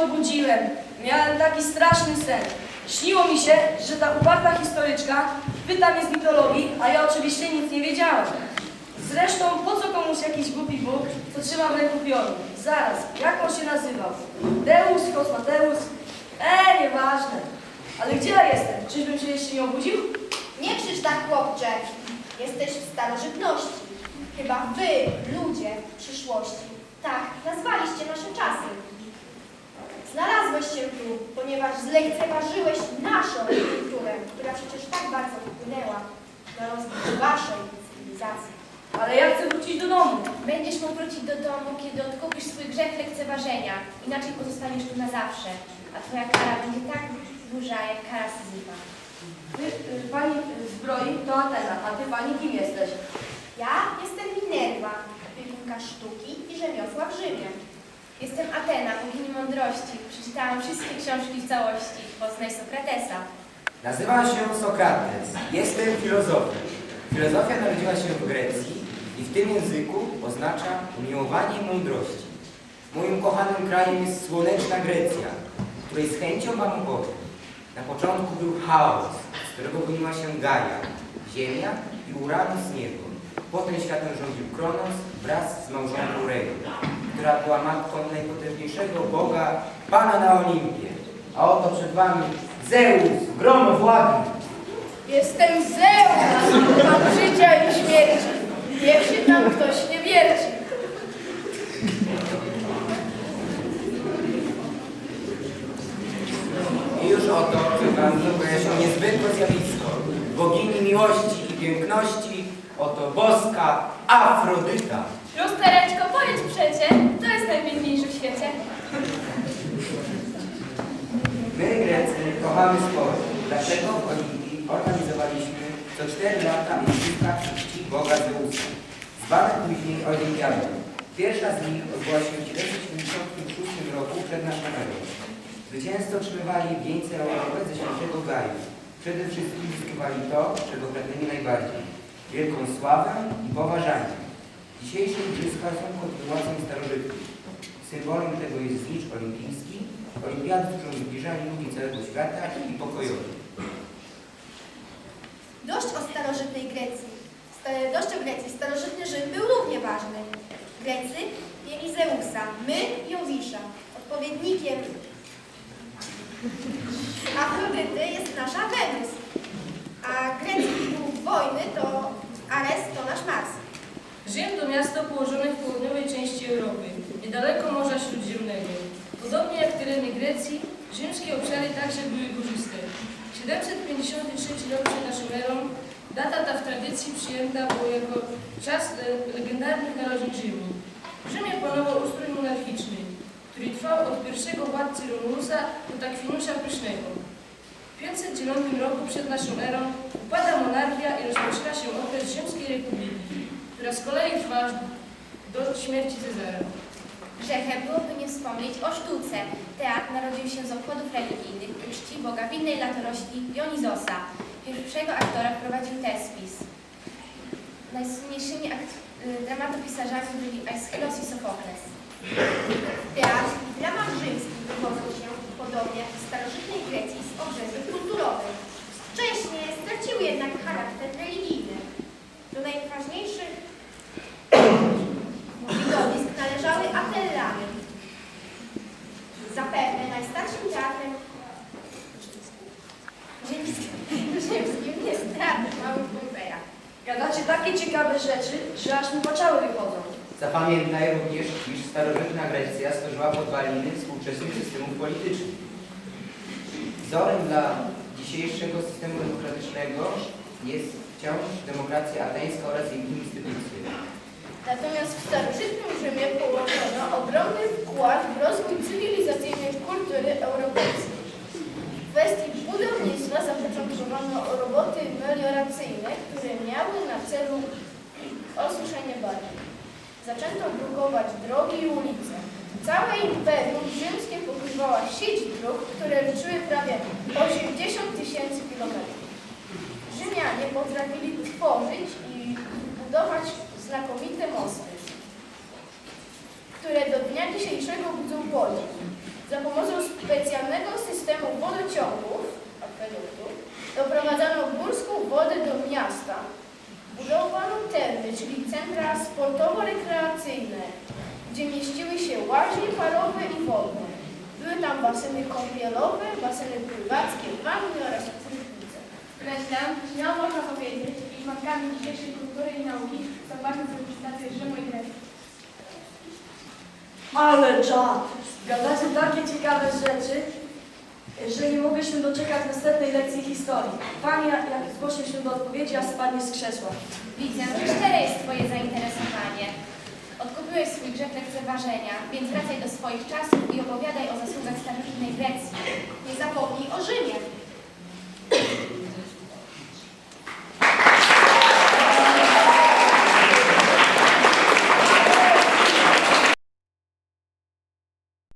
obudziłem. Miałem taki straszny sen. Śniło mi się, że ta uparta historyczka pyta mnie z mitologii, a ja oczywiście nic nie wiedziałem. Zresztą po co komuś jakiś głupi Bóg, co trzyma w ręku piorun? Zaraz, jak on się nazywał? Deus, Kosmateus? E, nieważne. Ale gdzie ja jestem? Czyżbym się jeszcze nie obudził? Nie krzycz tak, chłopcze. Jesteś w starożytności. Chyba wy, ludzie przyszłości, tak nazwaliście nasze czasy. Znalazłeś się tu, ponieważ zlekceważyłeś naszą kulturę, która przecież tak bardzo wpłynęła na rozwój waszej cywilizacji. Ale ja chcę wrócić do domu. Będziesz mógł wrócić do domu, kiedy odkupisz swój grzech lekceważenia. Inaczej pozostaniesz tu na zawsze, a twoja kara będzie tak duża jak kara Syzyfa. Ty, y, pani y, zbroi to Atena, a ty pani kim jesteś? Ja jestem Minerva, opiekunka sztuki i rzemiosła w Rzymie. Jestem Atena, bogini mądrości. Przeczytałam wszystkie książki w całości. Poznaj Sokratesa. Nazywam się Sokrates. Jestem filozofem. Filozofia narodziła się w Grecji i w tym języku oznacza umiłowanie mądrości. Moim kochanym krajem jest słoneczna Grecja, której z chęcią Wam opowiem. Na początku był chaos, z którego wyniła się Gaia, ziemia i Uranus niebo. Potem światem rządził Kronos wraz z małżonką Reją, która była matką najpotężniejszego boga, Pana na Olimpie. A oto przed Wami Zeus, gromowładny. Jestem Zeus, pan życia i śmierci. Niech się tam ktoś nie wierci. I już oto przed Wami się niezwykłe zjawisko. Bogini miłości i piękności, oto boska Afrodyta. Lustereczko, powiedz przecie, kto jest najpiękniejszy w świecie? My, Grecy, kochamy sport. Dlatego w Olimpii organizowaliśmy co 4 lata igrzyska czci Boga Zeusa. Zwane później Olimpiadą. Pierwsza z nich odbyła się w 1976 roku przed naszą erą. Zwycięzcy otrzymywali wieńce laurowe ze świętego Gaju. Przede wszystkim zyskiwali to, czego pragnęli najbardziej. Wielką sławę i poważanie. Dzisiejsze igrzyska są kontynuacją starożytnych. Symbolem tego jest znicz olimpijski, olimpiady, którą zbliżali ludzi całego świata i pokojowi. Dość o starożytnej Grecji. Dość o Grecji. Starożytny Rzym był równie ważny. Grecy mieli Zeusa, my Jowisza. Odpowiednikiem Afrodyty jest nasza Wenus. A grecki bóg wojny to Ares, to nasz Mars. Rzym to miasto położone w południowej części Europy, niedaleko Morza Śródziemnego. Podobnie jak tereny Grecji, rzymskie obszary także były górzyste. 753 rok przed naszą erą, data ta w tradycji przyjęta była jako czas le- legendarnych narodzin Rzymu. W Rzymie panował ustrój monarchiczny, który trwał od pierwszego władcy Romulusa do Takwinusza Pysznego. W 509 roku przed naszą erą upada monarchia która z kolei trwa do śmierci Cezara. Grzechem byłoby nie wspomnieć o sztuce. Teatr narodził się z obchodów religijnych ku czci Boga winnej latorośli Dionizosa. Pierwszego aktora wprowadził Tespis. Najsłynniejszymi y, dramatopisarzami byli Aeschylus i Sofokles. Teatr Gadacie takie ciekawe rzeczy, że aż mi poczały wychodzą. Zapamiętaj również, iż starożytna Grecja stworzyła podwaliny współczesnych systemów politycznych. Wzorem dla dzisiejszego systemu demokratycznego jest wciąż demokracja ateńska oraz jej instytucje. Natomiast w starożytnym Rzymie położono ogromny wkład w rozwój melioracyjne, które miały na celu osuszenie bagien. Zaczęto budować drogi i ulice. Całe imperium rzymskie pokrywała sieć dróg, które liczyły prawie 80 tysięcy kilometrów. Rzymianie potrafili tworzyć i budować znakomite mosty, które do dnia dzisiejszego budzą podziw. Za pomocą specjalnego systemu wodociągów, wodę do miasta. Budowano termy, czyli centra sportowo-rekreacyjne, gdzie mieściły się łaźnie parowe i wodne. Były tam baseny kąpielowe, baseny pływackie, wanny oraz prysznice. Wkreślam, śmiało można powiedzieć, iż matkami dzisiejszej kultury i nauki są ważne cywilizacje Rzymu i Grecji. Ale czad! Gadacie takie ciekawe rzeczy, że nie mogę się doczekać następnej lekcji historii. Pani jak zgłosi się do odpowiedzi, a spadnie z krzesła. Widzę, że szczere jest Twoje zainteresowanie. Odkupiłeś swój grzech lekceważenia, więc wracaj do swoich czasów i opowiadaj o zasługach starożytnej Grecji. Nie zapomnij o Rzymie.